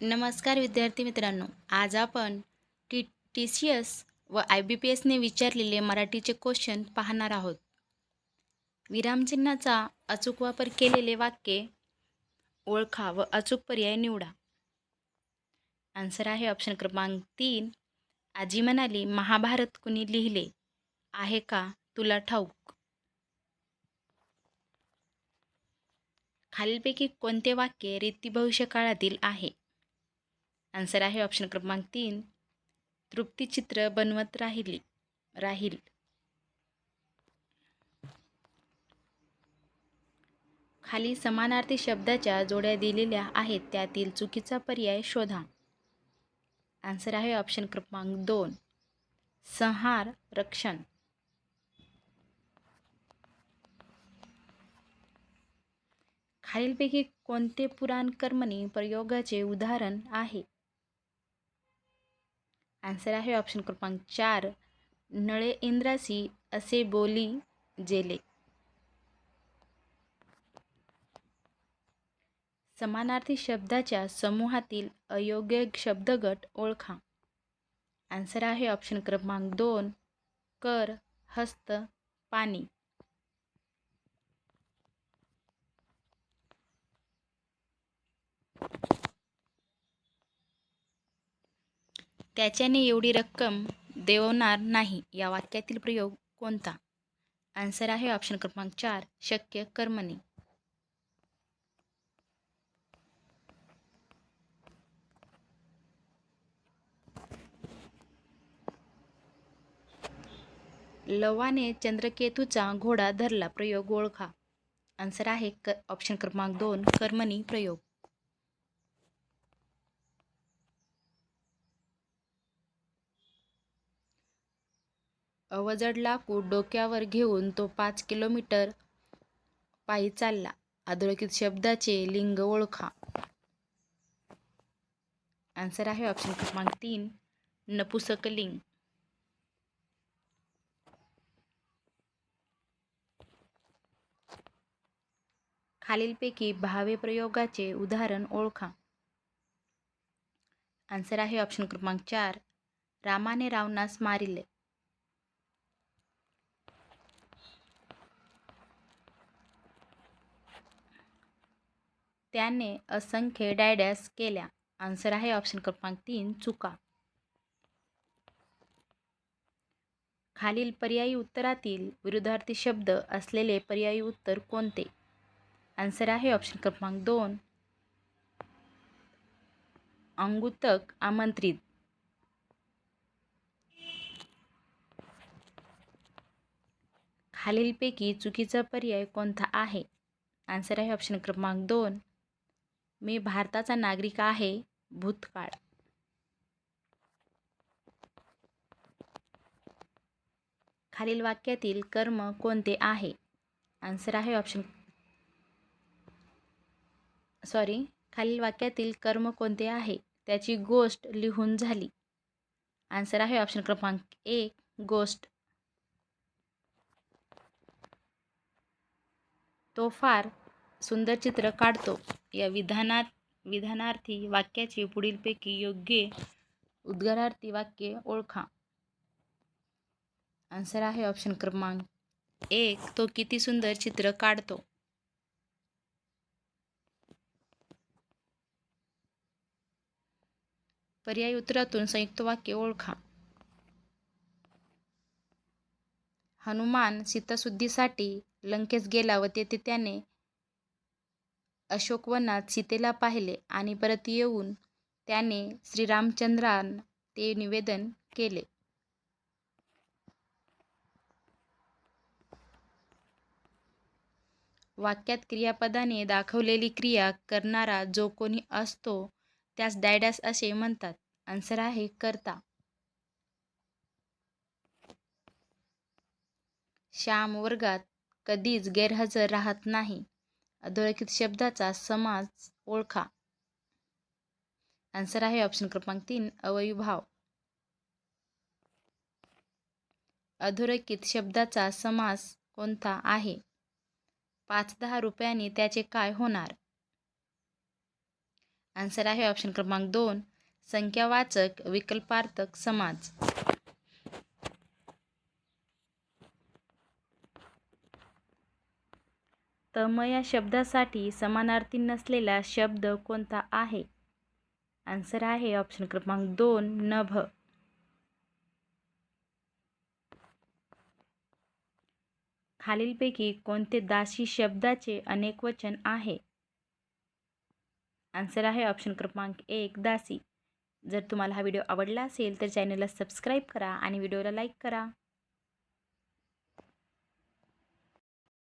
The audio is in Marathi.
नमस्कार विद्यार्थी मित्रांनो आज आपण टी टी सी एस व आय बी पी एसने विचारलेले मराठीचे क्वेश्चन पाहणार आहोत. विरामचिन्हाचा अचूक वापर केलेले वाक्ये ओळखा व अचूक पर्याय निवडा. आन्सर आहे ऑप्शन क्रमांक तीन. आजी म्हणाली महाभारत कुणी लिहिले? आहे का तुला ठाऊक? खालीलपैकी कोणते वाक्य रीती भविष्यकाळातील आहे? आन्सर आहे ऑप्शन क्रमांक तीन. तृप्तीचित्र बनवत राहिली राहील. खाली समानार्थी शब्दाच्या जोड्या दिलेल्या आहेत त्यातील चुकीचा पर्याय शोधा. आन्सर आहे ऑप्शन क्रमांक दोन. संहार रक्षण. खालीलपैकी कोणते पुराण कर्मणी प्रयोगाचे उदाहरण आहे? आन्सर आहे ऑप्शन क्रमांक चार नळे इंद्रासी असे बोली जेले. समानार्थी शब्दाच्या समूहातील अयोग्य शब्दगट ओळखा. आन्सर आहे ऑप्शन क्रमांक दोन कर हस्त पाणी. त्याच्याने एवढी रक्कम देवणार नाही. या वाक्यातील प्रयोग कोणता? आन्सर आहे ऑप्शन क्रमांक चार शक्य कर्मणी. लवाने चंद्रकेतूचा घोडा धरला प्रयोग ओळखा. आन्सर आहे क ऑप्शन क्रमांक दोन कर्मणी प्रयोग. अवजड लाकूड डोक्यावर घेऊन तो पाच किलोमीटर पायी चालला. अधोरेखित शब्दाचे लिंग ओळखा. आन्सर आहे ऑप्शन क्रमांक तीन नपुसकलिंग खालीलपैकी भावे प्रयोगाचे उदाहरण ओळखा. आन्सर आहे ऑप्शन क्रमांक चार रामाने रावणास मारिले. त्याने असंख्य डायडॅस केल्या. आन्सर आहे ऑप्शन क्रमांक तीन चुका. खालील पर्यायी उत्तरातील विरुद्धार्थी शब्द असलेले पर्यायी उत्तर कोणते? आन्सर आहे ऑप्शन क्रमांक दोन. अंगुतक आमंत्रित. खालीलपैकी चुकीचा पर्याय कोणता आहे? आन्सर आहे ऑप्शन क्रमांक दोन. मी भारताचा नागरिक आहे भूतकाळ. खालील वाक्यातील कर्म कोणते आहे? आन्सर आहे ऑप्शन सॉरी खालील वाक्यातील कर्म कोणते आहे? त्याची गोष्ट लिहून झाली. आन्सर आहे ऑप्शन क्रमांक एक गोष्ट. तो फार सुंदर चित्र काढतो. या विधानात विधानार्थी वाक्याचे पुढीलपैकी योग्य उद्गारार्थी वाक्य ओळखा. आन्सर आहे ऑप्शन क्रमांक एक. तो किती सुंदर चित्र काढतो? पर्यायी उत्तरातून संयुक्त वाक्य ओळखा. हनुमान सीताशुद्धीसाठी लंकेस गेला व तेथे त्याने अशोकवनात सीतेला पाहिले आणि परत येऊन त्याने श्रीरामचंद्रांना ते निवेदन केले. वाक्यात क्रियापदाने दाखवलेली क्रिया करणारा जो कोणी असतो त्यास डायडॅस असे म्हणतात. आन्सर आहे करता. श्याम वर्गात कधीच गैरहजर राहत नाही. अधोरेखित शब्दाचा समास ओळखा. आन्सर आहे ऑप्शन क्रमांक तीन अवयभाव अधोरेखित शब्दाचा समास कोणता आहे? पाच दहा रुपयांनी त्याचे काय होणार? आन्सर आहे ऑप्शन क्रमांक दोन संख्यावाचक विकल्पार्थक समाज. तम या शब्दासाठी समानार्थी नसलेला शब्द कोणता आहे? आन्सर आहे ऑप्शन क्रमांक दोन नभ. खालीलपैकी कोणते दासी शब्दाचे अनेक वचन आहे? आन्सर आहे ऑप्शन क्रमांक एक दासी. जर तुम्हाला हा व्हिडिओ आवडला असेल तर चॅनलला सबस्क्राईब करा आणि व्हिडिओला लाईक करा.